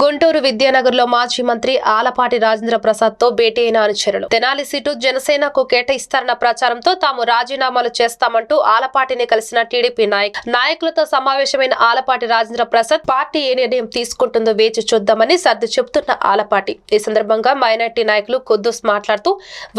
గుంటూరు విద్యానగర్లో మాజీ మంత్రి ఆలపాటి రాజేంద్ర ప్రసాద్తో భేటీ అయిన అనుచరులు. తెనాలి సీటు జనసేనకు కేటాయిస్తారన్న ప్రచారంతో తాము రాజీనామాలు చేస్తామంటూ ఆలపాటిని కలిసిన టీడీపీ నాయక్ నాయకులతో సమావేశమైన ఆలపాటి రాజేంద్ర ప్రసాద్ పార్టీ ఏ నిర్ణయం తీసుకుంటుందో వేచి చూద్దామని సర్ది చెబుతున్న ఆలపాటి. ఈ సందర్భంగా మైనార్టీ నాయకులు కుద్దూస్ మాట్లాడుతూ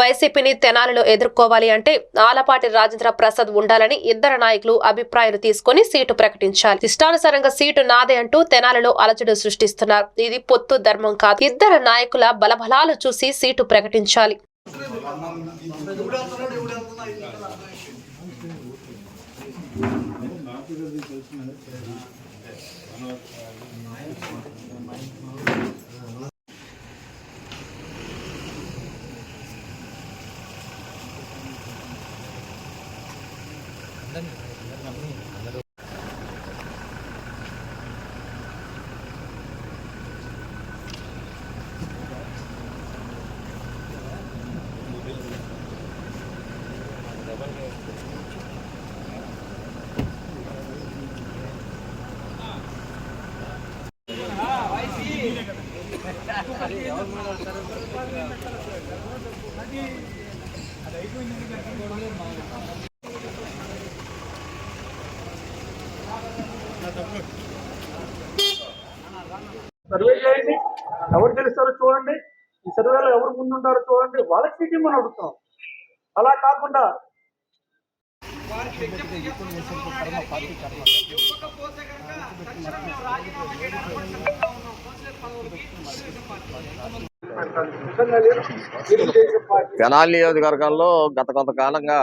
వైసీపీని తెనాలిలో ఎదుర్కోవాలి అంటే ఆలపాటి రాజేంద్ర ప్రసాద్ ఉండాలని ఇద్దరు నాయకులు అభిప్రాయాలు తీసుకొని సీటు ప్రకటించాలి. ఇష్టానుసారంగా సీటు నాదే అంటూ తెనాలిలో అలజడి సృష్టిస్తున్నారు. ఇది పొత్తు ధర్మం కాదు. ఇద్దరు నాయకుల బలబలాలు చూసి సీటు ప్రకటించాలి. సర్వే చేయండి. ఎవరు తెలుస్తారో చూడండి. ఈ సర్వేలో ఎవరు ముందుంటారో చూడండి. వాళ్ళకి సీట్ మనం అడుగుతాం అలా కాకుండా నిజంగా లేదు. తెలుగుదేశం పార్టీ తెనాలి నియోజకవర్గంలో గత కొంతకాలంగా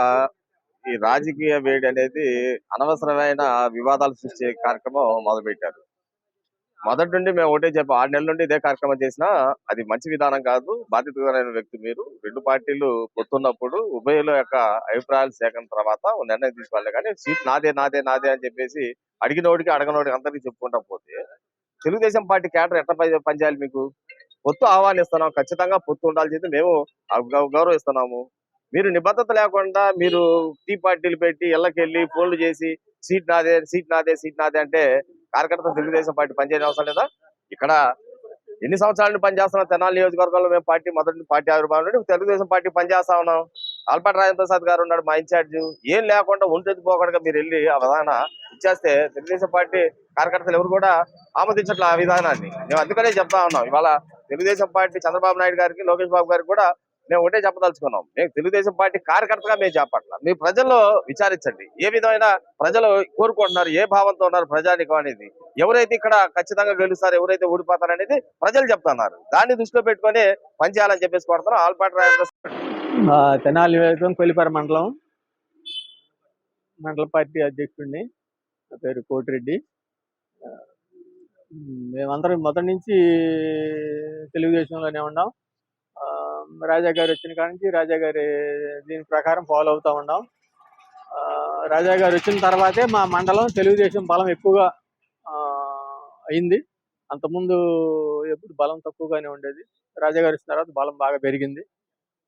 ఈ రాజకీయ వేడి అనేది అనవసరమైన వివాదాలు సృష్టించే కార్యక్రమం మొదలుపెట్టారు. మొదటి నుండి మేము ఒకటే చెప్పాం. ఆరు నెలల నుండి ఇదే కార్యక్రమం చేసినా అది మంచి విధానం కాదు. బాధ్యతకరమైన వ్యక్తి మీరు. రెండు పార్టీలు పొత్తున్నప్పుడు ఉభయలో యొక్క అభిప్రాయాలు సేకరణ తర్వాత నిర్ణయం తీసుకోవాలి కానీ సీట్ నాదే నాదే నాదే అని చెప్పేసి అడిగినోడికి అడగనోడికి అందరికీ చెప్పుకుంటా పోతే తెలుగుదేశం పార్టీ క్యాడర్ ఎట్లా పని- పనిచేయాలి మీకు? పొత్తు ఆహ్వానిస్తున్నాం. ఖచ్చితంగా పొత్తు ఉండాల్సింది మేము గౌరవిస్తున్నాము. మీరు నిబద్ధత లేకుండా మీరు టీ పార్టీలు పెట్టి ఇళ్ళకెళ్ళి ఫోన్లు చేసి సీట్ నాదే సీట్ నాదే సీట్ నాదే అంటే కార్యకర్త తెలుగుదేశం పార్టీ పనిచేయడం అవసరం లేదా? ఇక్కడ ఎన్ని సంవత్సరాల నుండి పనిచేస్తున్నాం తెనాలి నియోజకవర్గంలో మేము పార్టీ మొదటి పార్టీ ఆవిర్భావం నుండి తెలుగుదేశం పార్టీ పనిచేస్తా ఉన్నాం. ఆల్పాటి రాజేంద్ర ప్రసాద్ గారు ఉన్నాడు మా ఇన్ఛార్జ్. ఏం లేకుండా ఒంటెత్తి పోకుండా మీరు వెళ్ళి ఆ విధాన ఇచ్చేస్తే తెలుగుదేశం పార్టీ కార్యకర్తలు ఎవరు కూడా ఆమోదించట్లే ఆ విధానాన్ని. మేము అందుకనే చెప్తా ఉన్నాం. ఇవాళ తెలుగుదేశం పార్టీ చంద్రబాబు నాయుడు గారికి లోకేష్ బాబు గారికి కూడా మేము ఒకటే చెప్పదలుచుకున్నాం. మేము తెలుగుదేశం పార్టీ కార్యకర్తగా మేము చెప్పట్ల మీ ప్రజల్లో విచారించండి. ఏ విధమైన ప్రజలు కోరుకుంటున్నారు ఏ భావంతో ఉన్నారు ప్రజానికం అనేది ఎవరైతే ఇక్కడ ఖచ్చితంగా గెలుస్తారు ఎవరైతే ఓడిపోతారు అనేది ప్రజలు చెప్తున్నారు. దాన్ని దృష్టిలో పెట్టుకొని పనిచేయాలని చెప్పేసి కొడతారు ఆల్పాటి తెనాలి నియోజకవర్గం కొలిపార మండలం. మండల పార్టీ అధ్యక్షుడిని. నా పేరు కోటిరెడ్డి. మేమందరం మొదటి నుంచి తెలుగుదేశంలోనే ఉన్నాం. రాజా గారు వచ్చిన కాడ నుంచి రాజా గారి దీని ప్రకారం ఫాలో అవుతూ ఉన్నాం రాజా గారు వచ్చిన తర్వాతే మా మండలం తెలుగుదేశం బలం ఎక్కువగా అయింది. అంతకుముందు ఎప్పుడు బలం తక్కువగానే ఉండేది. రాజా గారు వచ్చిన తర్వాత బలం బాగా పెరిగింది.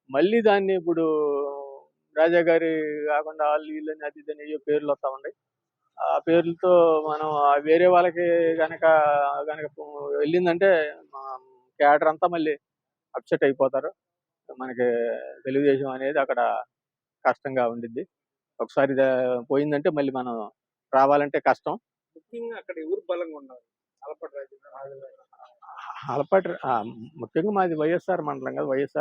మళ్ళీ దాన్ని ఇప్పుడు రాజా గారి కాకుండా వాళ్ళు వీళ్ళని అది ఇదని అయ్యో పేర్లు వస్తూ ఉన్నాయి ఆ పేర్లతో మనం వేరే వాళ్ళకి కనుక కనుక వెళ్ళిందంటే మా క్యాడర్ అంతా మళ్ళీ అప్సెట్ అయిపోతారు. మనకి తెలుగుదేశం అనేది అక్కడ కష్టంగా ఉండిద్ది. ఒకసారి పోయిందంటే మళ్ళీ మనం రావాలంటే కష్టం. ముఖ్యంగా అక్కడ ఎవరు బలంగా ఉన్నారు? అలపటి అలపాటి ముఖ్యంగా మాది వైఎస్ఆర్ మండలం కదా వైఎస్ఆర్